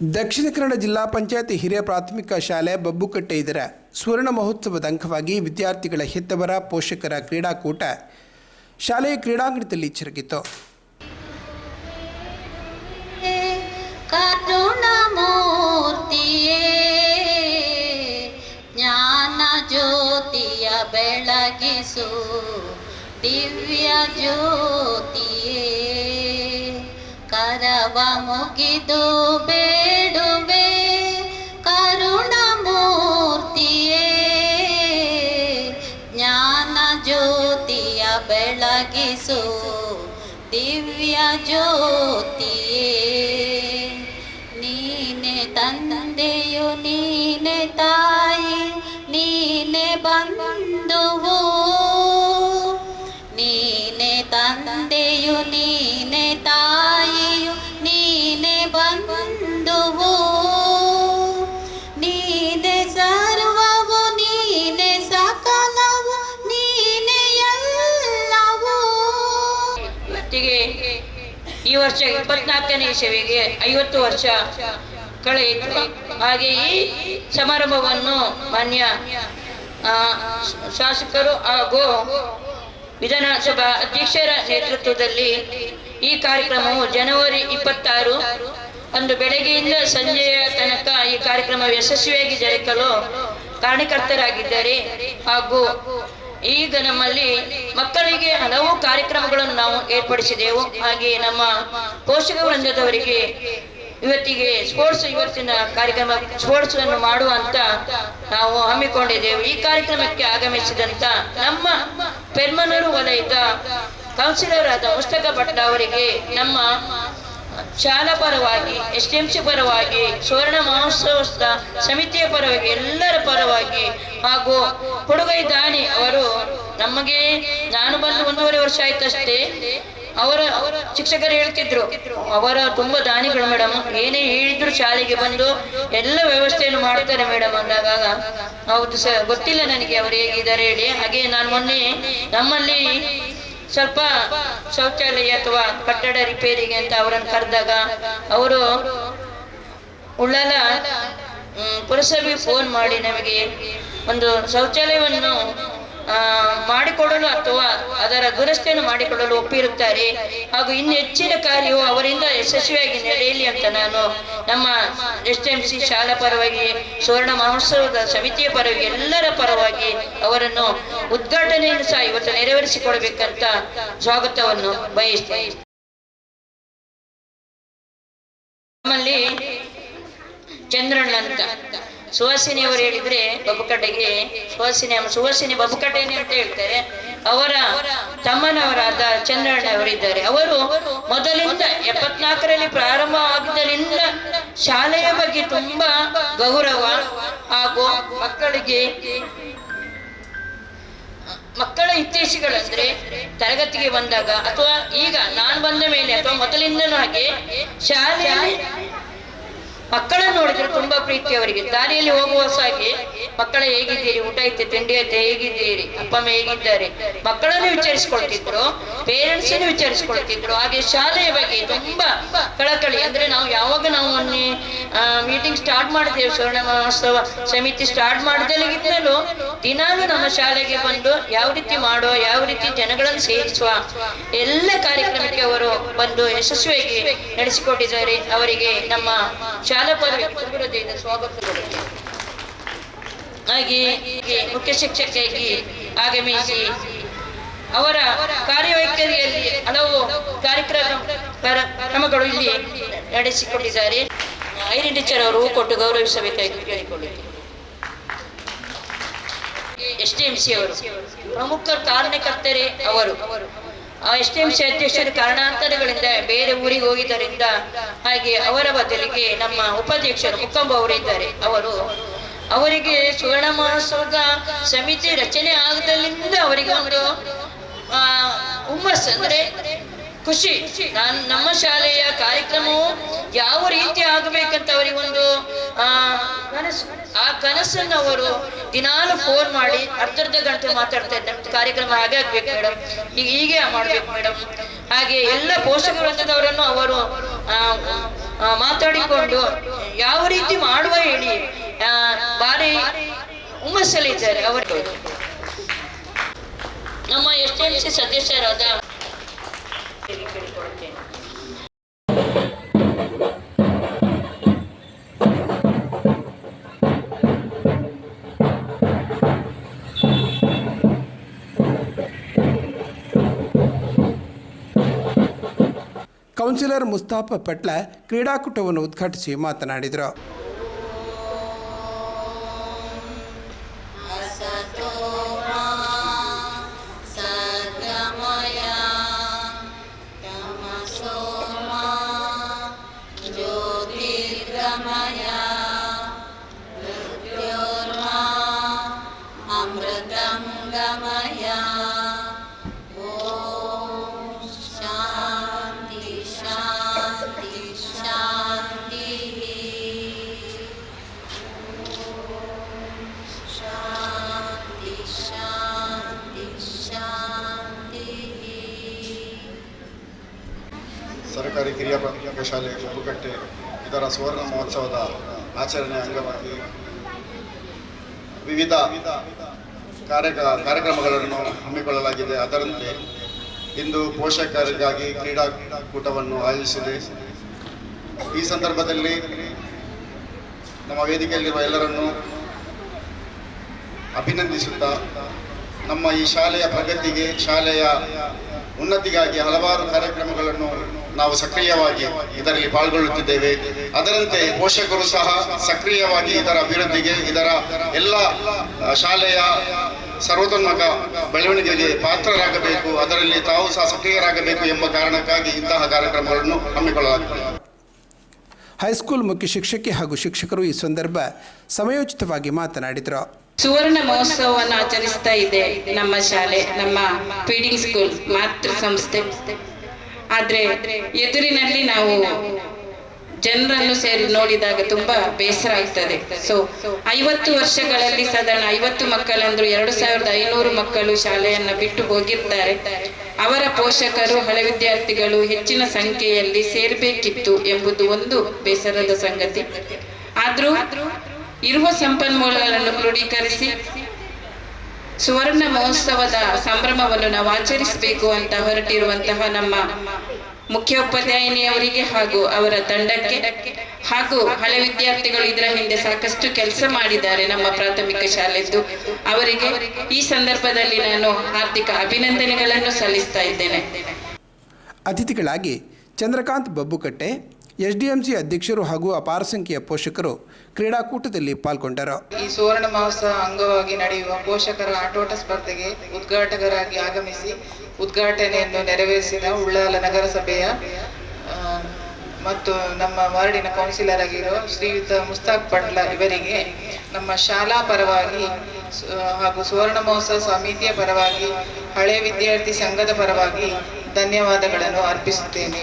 ದಕ್ಷಿಣ ಕನ್ನಡ ಜಿಲ್ಲಾ ಪಂಚಾಯತ್ ಹಿರಿಯ ಪ್ರಾಥಮಿಕ ಶಾಲೆ ಬಬ್ಬುಕಟ್ಟೆ ಇದರ ಸುವರ್ಣ ಮಹೋತ್ಸವದ ಅಂಗವಾಗಿ ವಿದ್ಯಾರ್ಥಿಗಳ ಹೆತ್ತವರ ಪೋಷಕರ ಕ್ರೀಡಾಕೂಟ ಶಾಲೆಯ ಕ್ರೀಡಾಂಗಣದಲ್ಲಿ ಜರುಗಿತು. ಜ್ಞಾನ ಜ್ಯೋತಿಯ ಬೆಳಗಿಸು, ದಿವ್ಯ ಜ್ಯೋತಿಯೇ. ಕರವ ಮುಗಿದು ಬೇಡುವೆ ಬೆಳಗಿಸು ದಿವ್ಯ ಜ್ಯೋತಿಯೇ ನೀನೆ ತಂದೆಯು ನೀನೆ ತಾಯಿ ನೀನೆ ಬಂಧುವು ವರ್ಷ, ಇಪ್ಪತ್ನಾಲ್ಕನೇ ಸೇವೆಗೆ ಐವತ್ತು ವರ್ಷ ಕಳೆಯಿತು. ಹಾಗೆ ಈ ಸಮಾರಂಭವನ್ನು ಮಾನ್ಯ ಶಾಸಕರು ಹಾಗೂ ವಿಧಾನಸಭಾ ಅಧ್ಯಕ್ಷರ ನೇತೃತ್ವದಲ್ಲಿ ಈ ಕಾರ್ಯಕ್ರಮವು ಜನವರಿ ಇಪ್ಪತ್ತಾರು ಅಂದು ಬೆಳಗ್ಗೆಯಿಂದ ಸಂಜೆಯ ತನಕ ಈ ಕಾರ್ಯಕ್ರಮ ಯಶಸ್ವಿಯಾಗಿ ಜರುಗಲು ಕಾರಣಕರ್ತರಾಗಿದ್ದಾರೆ ಹಾಗೂ ಈಗ ನಮ್ಮಲ್ಲಿ ಮಕ್ಕಳಿಗೆ ಹಲವು ಕಾರ್ಯಕ್ರಮಗಳನ್ನು ನಾವು ಏರ್ಪಡಿಸಿದೆವು. ಹಾಗೆ ನಮ್ಮ ಪೋಷಕ ವೃಂದದವರಿಗೆ ಇವತ್ತಿಗೆ ಸ್ಪೋರ್ಟ್ಸ್ ಇವತ್ತಿನ ಕಾರ್ಯಕ್ರಮ ಸ್ಪೋರ್ಟ್ಸ್ ಅನ್ನು ಮಾಡುವಂತ ನಾವು ಹಮ್ಮಿಕೊಂಡಿದ್ದೇವೆ. ಈ ಕಾರ್ಯಕ್ರಮಕ್ಕೆ ಆಗಮಿಸಿದಂತ ನಮ್ಮ ಪೆರ್ಮನೂರು ವಲಯದ ಕೌನ್ಸಿಲರ್ ಆದ ಮುಸ್ತಕ ಭಟ್ ಅವರಿಗೆ ನಮ್ಮ ಶಾಲಾ ಪರವಾಗಿ ಎಸ್ ಟಿ ಎಂ ಸಿ ಪರವಾಗಿ, ಸುವರ್ಣ ಮಹೋತ್ಸವ ಸಮಿತಿಯ ಪರವಾಗಿ, ಎಲ್ಲರ ಪರವಾಗಿ ಹಾಗೂ ಹುಡುಗೈ ದಾನಿ ಅವರು ನಮಗೆ ನಾನು ಬಂದು ಒಂದೂವರೆ ವರ್ಷ ಆಯ್ತಷ್ಟೇ. ಅವರ ಶಿಕ್ಷಕರು ಹೇಳ್ತಿದ್ರು, ಅವರ ತುಂಬಾ ದಾನಿಗಳು ಮೇಡಮ್ ಏನೇ ಹೇಳಿದ್ರು ಶಾಲೆಗೆ ಬಂದು ಎಲ್ಲ ವ್ಯವಸ್ಥೆಯನ್ನು ಮಾಡ್ತಾರೆ ಮೇಡಮ್ ಅಂದಾಗ, ಹೌದು ಸರ್, ಗೊತ್ತಿಲ್ಲ ನನಗೆ ಅವರು ಹೇಗಿದ್ದಾರೆ ಹೇಳಿ. ಹಾಗೆ ನಾನು ಮೊನ್ನೆ ನಮ್ಮಲ್ಲಿ ಸ್ವಲ್ಪ ಶೌಚಾಲಯ ಅಥವಾ ಕಟ್ಟಡ ರಿಪೇರಿಗೆ ಅಂತ ಅವರನ್ನು ಕರೆದಾಗ ಅವರು, ಉಳ್ಳಲ ಪುರಸಭೆ ಫೋನ್ ಮಾಡಿ ನಮಗೆ ಒಂದು ಶೌಚಾಲಯವನ್ನು ಮಾಡಿಕೊಡಲು ಅಥವಾ ಅದರ ದುರಸ್ತಿಯನ್ನು ಮಾಡಿಕೊಳ್ಳಲು ಒಪ್ಪಿರುತ್ತಾರೆ. ಹಾಗೂ ಇನ್ನು ಹೆಚ್ಚಿನ ಕಾರ್ಯವು ಅವರಿಂದ ಯಶಸ್ವಿಯಾಗಿ ನಡೆಯಲಿ ಅಂತ ನಾನು ನಮ್ಮ ಎಸ್ ಎಂ ಸಿ ಶಾಲಾ ಪರವಾಗಿ, ಸುವರ್ಣ ಮಹೋತ್ಸವದ ಸಮಿತಿಯ ಪರವಾಗಿ, ಎಲ್ಲರ ಪರವಾಗಿ ಅವರನ್ನು ಉದ್ಘಾಟನೆಯನ್ನು ಸಹ ಇವತ್ತು ನೆರವೇರಿಸಿಕೊಡಬೇಕಂತ ಸ್ವಾಗತವನ್ನು ಬಯಸ್ತೇನೆ. ನಮ್ಮಲ್ಲಿ ಚಂದ್ರಣ್ಣ ಅಂತ. ಸುವಾಸಿನಿ ಅವರು ಹೇಳಿದ್ರೆ ಬಬ್ಬುಕಟ್ಟೆಗೆ ಸುವಾಸಿನಿ ಸುವಾಸಿನಿ ಬಬ್ಬುಕಟ್ಟೆನೆ ಅಂತ ಹೇಳ್ತಾರೆ. ಅವರ ತಮ್ಮನವರಾದ ಚಂದ್ರಣ್ಣ ಅವರಿದ್ದಾರೆ ಅವರು ಮೊದಲಿಂದ ಎಪ್ಪತ್ನಾಲ್ಕರಲ್ಲಿ ಪ್ರಾರಂಭ ಆಗಿದ್ದರಿಂದ ಶಾಲೆಯ ಬಗ್ಗೆ ತುಂಬಾ ಗೌರವ ಹಾಗೂ ಮಕ್ಕಳಿಗೆ ಮಕ್ಕಳ ಇತ್ತೀಚೆಗಳಂದ್ರೆ ತರಗತಿಗೆ ಬಂದಾಗ ಅಥವಾ ಈಗ ನಾನು ಬಂದ ಮೇಲೆ ಅಥವಾ ಮೊದಲಿಂದನೂ ಹಾಗೆ ಶಾಲೆಯಲ್ಲಿ ಮಕ್ಕಳನ್ನು ನೋಡಿದ್ರೆ ತುಂಬಾ ಪ್ರೀತಿ ಅವರಿಗೆ ದಾರಿಯಲ್ಲಿ ಹೋಗುವ ಸಾಗಿ ಮಕ್ಕಳ ಹೇಗಿದ್ದೀರಿ? ಊಟ ಐತೆ, ತಿಂಡಿ ಐತೆ, ಹೇಗಿದ್ದೀರಿ? ಅಪ್ಪ, ಅಮ್ಮ ಹೇಗಿದ್ದಾರೆ? ಮಕ್ಕಳನ್ನು ವಿಚಾರಿಸ್ಕೊಳ್ತಿದ್ರು ಪೇರೆಂಟ್ಸ್ ವಿಚಾರಿಸಿಕೊಳ್ತಿದ್ರು. ಹಾಗೆ ಶಾಲೆಯ ಬಗ್ಗೆ ತುಂಬಾ ಕಳಕಳಿ. ಅಂದ್ರೆ ನಾವು ಯಾವಾಗ ನಾವು ಮೀಟಿಂಗ್ ಸ್ಟಾರ್ಟ್ ಮಾಡ್ತೇವೆ ಸುವರ್ಣ ಮಹೋತ್ಸವ ಸಮಿತಿ ಸ್ಟಾರ್ಟ್ ಮಾಡಿದಲ್ಲಿಗಿಂತಲೂ ದಿನಾಲೂ ನಮ್ಮ ಶಾಲೆಗೆ ಬಂದು ಯಾವ ರೀತಿ ಮಾಡುವ ಯಾವ ರೀತಿ ಜನಗಳನ್ನು ಸೇರಿಸುವ ಎಲ್ಲ ಕಾರ್ಯಕ್ರಮಕ್ಕೆ ಅವರು ಬಂದು ಯಶಸ್ವಿಯಾಗಿ ನಡೆಸಿಕೊಟ್ಟಿದ್ದಾರೆ. ಅವರಿಗೆ ನಮ್ಮ ಶಾಲಾ ಪದವಿ ತುಂಬ ಹೀಗೆ ಮುಖ್ಯ ಶಿಕ್ಷಕಿಯಾಗಿ ಆಗಮಿಸಿ ಅವರ ಕಾರ್ಯವೈಖರಿಯಲ್ಲಿ ಹಲವು ಕಾರ್ಯಕ್ರಮಗಳು ಕರ- ಕ್ರಮಗಳು ಇಲ್ಲಿ ನಡೆಸಿಕೊಂಡಿದ್ದಾರೆ. ಐರಿನ್ ಟೀಚರ್ ಅವರು ಕೊಟ್ಟು ಗೌರವಿಸಬೇಕಾಗಿ ಕೇಳಿಕೊಳ್ಳುತ್ತೇನೆ ಎಸ್ ಡಿ ಎಂ ಸಿ ಅವರು ಪ್ರಮುಖ ಕಾರಣಕರ್ತರೆ ಅವರು. ಆ ಎಸ್ ಡಿ ಎಂ ಸಿ ಅಧ್ಯಕ್ಷರು ಕಾರಣಾಂತರಗಳಿಂದ ಬೇರೆ ಊರಿಗೆ ಹೋಗಿದ್ದರಿಂದ ಹಾಗೆ ಅವರ ಬದಲಿಗೆ ನಮ್ಮ ಉಪಾಧ್ಯಕ್ಷರು ಮುಕ್ಕಂಬ ಅವರಿದ್ದಾರೆ ಅವರು ಅವರಿಗೆ ಸುವರ್ಣ ಮಹೋತ್ಸವದ ಸಮಿತಿ ರಚನೆ ಆಗದಲ್ಲಿಂದ ಅವರಿಗೆ ಒಂದು ಹುಮ್ಮಸ್ ಅಂದ್ರೆ ಖುಷಿ. ನಾನು ನಮ್ಮ ಶಾಲೆಯ ಕಾರ್ಯಕ್ರಮವು ಯಾವ ರೀತಿ ಆಗಬೇಕಂತ ಅವರಿಗೊಂದು ಆ ಕನಸು. ಆ ಕನಸನ್ನು ಅವರು ದಿನಾಲು ಫೋನ್ ಮಾಡಿ ಅರ್ಧ ಅರ್ಧ ಗಂಟೆ ಮಾತಾಡ್ತಾ ಇದ್ದಾರೆ. ಕಾರ್ಯಕ್ರಮ ಹಾಗೆ ಆಗ್ಬೇಕು ಮೇಡಮ್ ಈಗ ಹೀಗೆ ಮಾಡ್ಬೇಕು ಮೇಡಮ್ ಹಾಗೆ ಎಲ್ಲ ಪೋಷಕ ವೃಂದದವರನ್ನು ಅವರು ಆ, ಮಾತಾಡಿಕೊಂಡು ಯಾವ ರೀತಿ ಮಾಡುವ ಹೇಳಿ. ಭಾರಿ ಹುಮ್ಮಸ್ಸಲ್ಲಿದ್ದಾರೆ ಅವರು ನಮ್ಮ ಎಸ್ ಎಲ್ ಸಿ ಸದಸ್ಯರಾದ. ಕೌನ್ಸಿಲರ್ ಮುಸ್ತಾಫ ಪಟ್ಲ ಕ್ರೀಡಾಕೂಟವನ್ನು ಉದ್ಘಾಟಿಸಿ ಮಾತನಾಡಿದರು ಸರ್ಕಾರಿ ಕಿರಿಯ ಪ್ರಾಥಮಿಕ ಶಾಲೆ ಬುಕ್ಕಟ್ಟೆ ಇದರ ಸುವರ್ಣ ಮಹೋತ್ಸವದ ಆಚರಣೆ ಅಂಗವಾಗಿ ವಿವಿಧ ಕಾರ್ಯಕ ಕಾರ್ಯಕ್ರಮಗಳನ್ನು ಹಮ್ಮಿಕೊಳ್ಳಲಾಗಿದೆ. ಅದರಂತೆ ಇಂದು ಪೋಷಕರಿಗಾಗಿ ಕ್ರೀಡಾಕೂಟವನ್ನು ಆಯೋಜಿಸಿದೆ. ಈ ಸಂದರ್ಭದಲ್ಲಿ ನಮ್ಮ ವೇದಿಕೆಯಲ್ಲಿರುವ ಎಲ್ಲರನ್ನು ಅಭಿನಂದಿಸುತ್ತಾ ನಮ್ಮ ಈ ಶಾಲೆಯ ಪ್ರಗತಿಗೆ, ಶಾಲೆಯ ಉನ್ನತಿಗಾಗಿ ಹಲವಾರು ಕಾರ್ಯಕ್ರಮಗಳನ್ನು ನಾವು ಸಕ್ರಿಯವಾಗಿ ಇದರಲ್ಲಿ ಪಾಲ್ಗೊಳ್ಳುತ್ತಿದ್ದೇವೆ. ಅದರಂತೆ ಪೋಷಕರು ಸಹ ಸಕ್ರಿಯವಾಗಿ ಇದರ ಅಭಿವೃದ್ಧಿಗೆ ಇದರ ಎಲ್ಲ ಶಾಲೆಯ ಸರ್ವತೋನ್ಮುಖ ಬೆಳವಣಿಗೆಗೆ ಪಾತ್ರರಾಗಬೇಕು. ಅದರಲ್ಲಿ ತಾವು ಸಹ ಸಕ್ರಿಯರಾಗಬೇಕು ಎಂಬ ಕಾರಣಕ್ಕಾಗಿ ಇಂತಹ ಕಾರ್ಯಕ್ರಮಗಳನ್ನು ಹಮ್ಮಿಕೊಳ್ಳಲಾಗುತ್ತದೆ. ಹೈಸ್ಕೂಲ್ ಮುಖ್ಯ ಶಿಕ್ಷಕಿ ಹಾಗೂ ಶಿಕ್ಷಕರು ಈ ಸಂದರ್ಭ ಸಮಯೋಚಿತವಾಗಿ ಮಾತನಾಡಿದರು. ಸುವರ್ಣ ಮಹೋತ್ಸವವನ್ನು ಆಚರಿಸ್ತಾ ಇದೆ ನಮ್ಮ ಶಾಲೆ ನಮ್ಮ ಫೀಡಿಂಗ್ ಸ್ಕೂಲ್ ಮಾತೃ ಸಂಸ್ಥೆ. ಆದ್ರೆ ಎದುರಿನಲ್ಲಿ ನಾವು ಜನರನ್ನು ಸೇರಿ ನೋಡಿದಾಗ ತುಂಬಾ ಬೇಸರ ಆಗ್ತದೆ. ಸೊ ಐವತ್ತು ವರ್ಷಗಳಲ್ಲಿ ಸಾಧಾರಣ ಐವತ್ತು ಮಕ್ಕಳಂದ್ರು ಎರಡು ಸಾವಿರದ ಐನೂರು ಮಕ್ಕಳು ಶಾಲೆಯನ್ನ ಬಿಟ್ಟು ಹೋಗಿರ್ತಾರೆ. ಅವರ ಪೋಷಕರು, ಹಳೆ ವಿದ್ಯಾರ್ಥಿಗಳು ಹೆಚ್ಚಿನ ಸಂಖ್ಯೆಯಲ್ಲಿ ಸೇರ್ಬೇಕಿತ್ತು ಎಂಬುದು ಒಂದು ಬೇಸರದ ಸಂಗತಿ. ಆದ್ರೂ ಇರುವ ಸಂಪನ್ಮೂಲಗಳನ್ನು ಕ್ರೋಢೀಕರಿಸಿ ಸುವರ್ಣ ಮಹೋತ್ಸವದ ಸಂಭ್ರಮವನ್ನು ನಾವು ಆಚರಿಸಬೇಕು ಅಂತ ಹೊರಟಿರುವಂತಹ ನಮ್ಮ ಮುಖ್ಯೋಪಾಧ್ಯಾಯಿನಿಯವರಿಗೆ ಹಾಗೂ ಅವರ ತಂಡಕ್ಕೆ ಹಾಗೂ ಹಳೆ ವಿದ್ಯಾರ್ಥಿಗಳು ಇದರ ಹಿಂದೆ ಸಾಕಷ್ಟು ಕೆಲಸ ಮಾಡಿದ್ದಾರೆ ನಮ್ಮ ಪ್ರಾಥಮಿಕ ಶಾಲೆದ್ದು. ಅವರಿಗೆ ಈ ಸಂದರ್ಭದಲ್ಲಿ ನಾನು ಹಾರ್ದಿಕ ಅಭಿನಂದನೆಗಳನ್ನು ಸಲ್ಲಿಸ್ತಾ ಇದ್ದೇನೆ. ಅತಿಥಿಗಳಾಗಿ ಚಂದ್ರಕಾಂತ್ ಬಬ್ಬುಕಟ್ಟೆ ಎಸ್ಡಿಎಂಸಿ ಅಧ್ಯಕ್ಷರು ಹಾಗೂ ಅಪಾರ ಸಂಖ್ಯೆಯ ಪೋಷಕರು ಕ್ರೀಡಾಕೂಟದಲ್ಲಿ ಪಾಲ್ಗೊಂಡರು. ಈ ಸುವರ್ಣ ಮಹೋತ್ಸವ ಅಂಗವಾಗಿ ನಡೆಯುವ ಪೋಷಕರ ಆಟೋಟ ಸ್ಪರ್ಧೆಗೆ ಉದ್ಘಾಟಕರಾಗಿ ಆಗಮಿಸಿ ಉದ್ಘಾಟನೆಯನ್ನು ನೆರವೇರಿಸಿದ ಉಳ್ಳಾಲ ನಗರಸಭೆಯ ಮತ್ತು ನಮ್ಮ ವಾರ್ಡಿನ ಕೌನ್ಸಿಲರ್ ಆಗಿರೋ ಶ್ರೀಯುತ ಮುಸ್ತಾಕ್ ಪಟ್ಲ ಇವರಿಗೆ ನಮ್ಮ ಶಾಲಾ ಪರವಾಗಿ ಹಾಗೂ ಸುವರ್ಣ ಮಹೋತ್ಸವ ಸಮಿತಿಯ ಪರವಾಗಿ, ಹಳೆ ವಿದ್ಯಾರ್ಥಿ ಸಂಘದ ಪರವಾಗಿ ಧನ್ಯವಾದಗಳನ್ನು ಅರ್ಪಿಸುತ್ತೇನೆ.